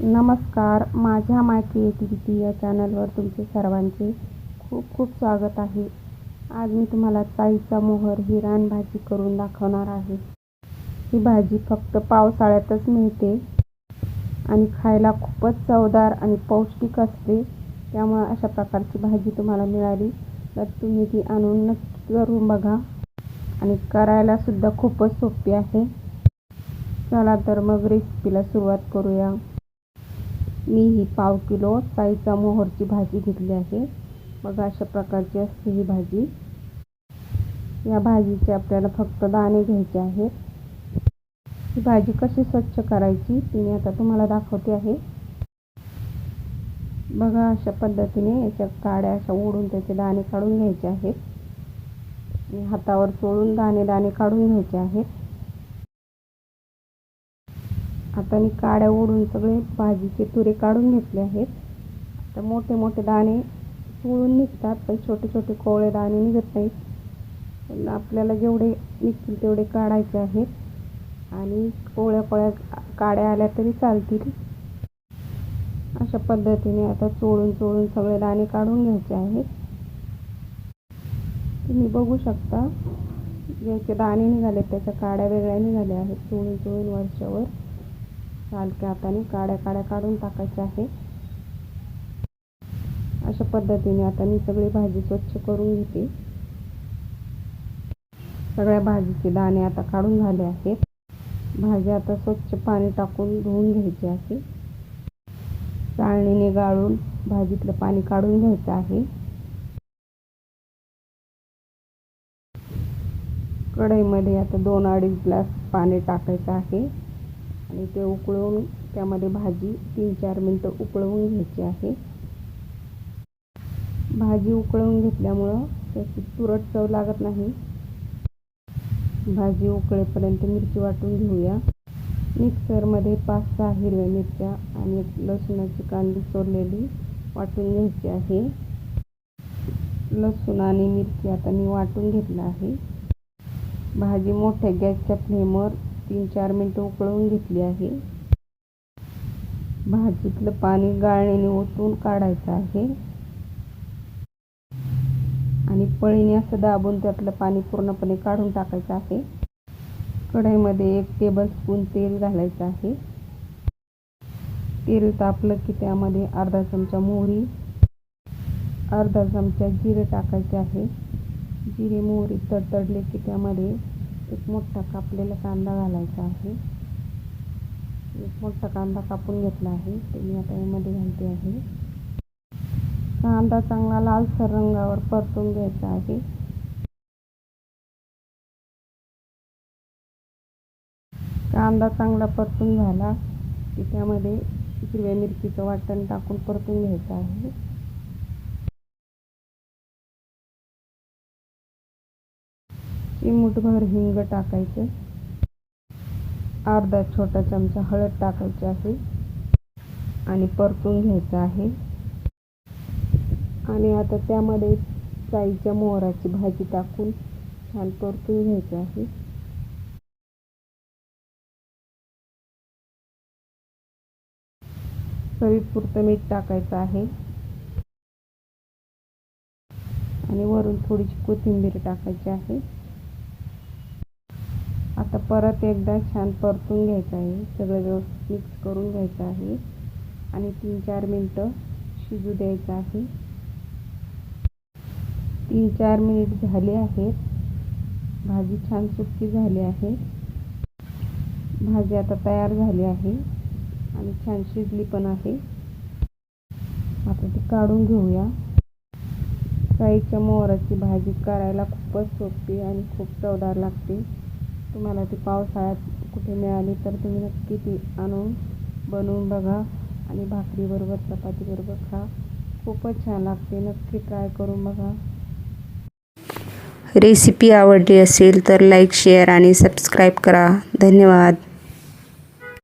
नमस्कार. माझ्या मायकी येती या चॅनलवर तुमचे सर्वांचे खूप खूप स्वागत आहे. आज मी तुम्हाला चाळीचा मोहर ही रानभाजी करून दाखवणार आहे. ही भाजी फक्त पावसाळ्यातच मिळते आणि खायला खूपच चवदार आणि पौष्टिक असते. त्यामुळे अशा प्रकारची भाजी तुम्हाला मिळाली तर तुम्ही ती आणून नक्की करून बघा. आणि करायला सुद्धा खूपच सोपी आहे. चला तर मग रेसिपीला सुरुवात करूया. मी ही पाव किलो साईचा मोहरची भाजी घेतली आहे. बघा अशा प्रकारची असते ही भाजी. या भाजीचे आपल्याला फक्त दाणे घ्यायचे आहेत. ही भाजी कशी स्वच्छ करायची ती मी आता तुम्हाला दाखवते आहे. बघा अशा पद्धतीने याच्या काड्या अशा ओढून त्याचे दाणे काढून घ्यायचे आहेत. आणि हातावर चोळून दाणे दाणे काढून घ्यायचे आहेत. आता मी काड्या ओढून सगळे भाजीचे तुरे काढून घेतले आहेत. आता मोठे मोठे दाणे चोळून निघतात पण छोटे छोटे कोवळे दाणे निघत नाहीत. पण आपल्याला जेवढे निघतील तेवढे काढायचे आहेत. आणि कोवळ्या कोळ्या काड्या आल्या तरी चालतील. अशा पद्धतीने आता चोळून चोळून सगळे दाणे काढून घ्यायचे आहेत. तुम्ही बघू शकता ज्याचे दाणे निघाले त्याच्या काड्या वेगळ्या निघाल्या आहेत. चोळून चोळून वरच्यावर. हलक्या हाताने काड्या काड्या काढून टाकायच्या आहे. अशा पद्धतीने आता मी सगळी भाजी स्वच्छ करून घेते. सगळ्या भाजीचे दाणे आता काढून झाले आहेत. भाजी आता स्वच्छ पाणी टाकून धुवून घ्यायची आहे. चाळणीने गाळून भाजीतलं पाणी काढून घ्यायचं आहे. कढईमध्ये आता दोन अडीच ग्लास पाणी टाकायचं आहे. आणि ते उकळून त्यामध्ये भाजी तीन चार मिनटं उकळवून घ्यायची आहे. भाजी उकळवून घेतल्यामुळं त्याची तुरट चव लागत नाही. भाजी उकळेपर्यंत मिरची वाटून घेऊया. मिक्सरमध्ये पाच सहा हिरव्या मिरच्या आणि एक लसूणाची कांदी चोरलेली वाटून घ्यायची आहे. लसूण आणि मिरची आता मी वाटून घेतलं आहे. भाजी मोठ्या गॅसच्या फ्लेमवर तीन चार मिनटं उकळवून घेतली आहे. भाजीतलं पाणी गाळणीने ओतून काढायचं आहे. आणि पळीने असं दाबून त्यातलं पाणी पूर्णपणे काढून टाकायचं आहे. कढईमध्ये एक टेबल स्पून तेल घालायचं आहे. तेल तापलं की त्यामध्ये अर्धा चमचा मोहरी अर्धा चमचा जिरे टाकायचे आहे. जिरे मोहरी तडतडले की त्यामध्ये एक मोठा कापलेला कांदा घालायचा आहे. एक मोठा कांदा कापून घेतला आहे. ते मी आता यामध्ये घालते आहे. कांदा चांगला लालसर रंगावर परतून घ्यायचा आहे. कांदा चांगला परतून झाला की त्यामध्ये हिरव्या मिरचीचं वाटण टाकून परतून घ्यायचं आहे. चिमूटभर हिंग टाकायचं. अर्धा छोटा चमचा हळद टाकायची आहे. आणि परतून घ्यायचं आहे. आणि आता त्यामध्ये चाईच्या मोहराची भाजी टाकून छान परतून घ्यायचं आहे. चवीपुरतं मीठ टाकायचं आहे. आणि वरून थोडीशी कोथिंबीर टाकायची आहे. आता परत एकदा छान परतून घ्यायचं आहे. सगळं व्यवस्थित मिक्स करून घ्यायचं आहे. आणि तीन चार मिनटं शिजू द्यायचं आहे. तीन चार मिनिट झाले आहेत. भाजी छान सुकी झाली आहे. भाजी आता तयार झाली आहे. आणि छान शिजली पण आहे. आता ती काढून घेऊया. साईच्या मोहराची भाजी करायला खूपच सोपी आणि खूप चवदार लागते. तुम्हाला ती पावसाळ्यात कुठे मिळाली तर तुम्ही नक्की ती आणून बनवून बघा आणि भाकरीबरोबर चपातीबरोबर खा. खूपच छान लागते. नक्की ट्राय करून बघा. रेसिपी आवडली असेल तर लाईक शेअर आणि सबस्क्राईब करा. धन्यवाद.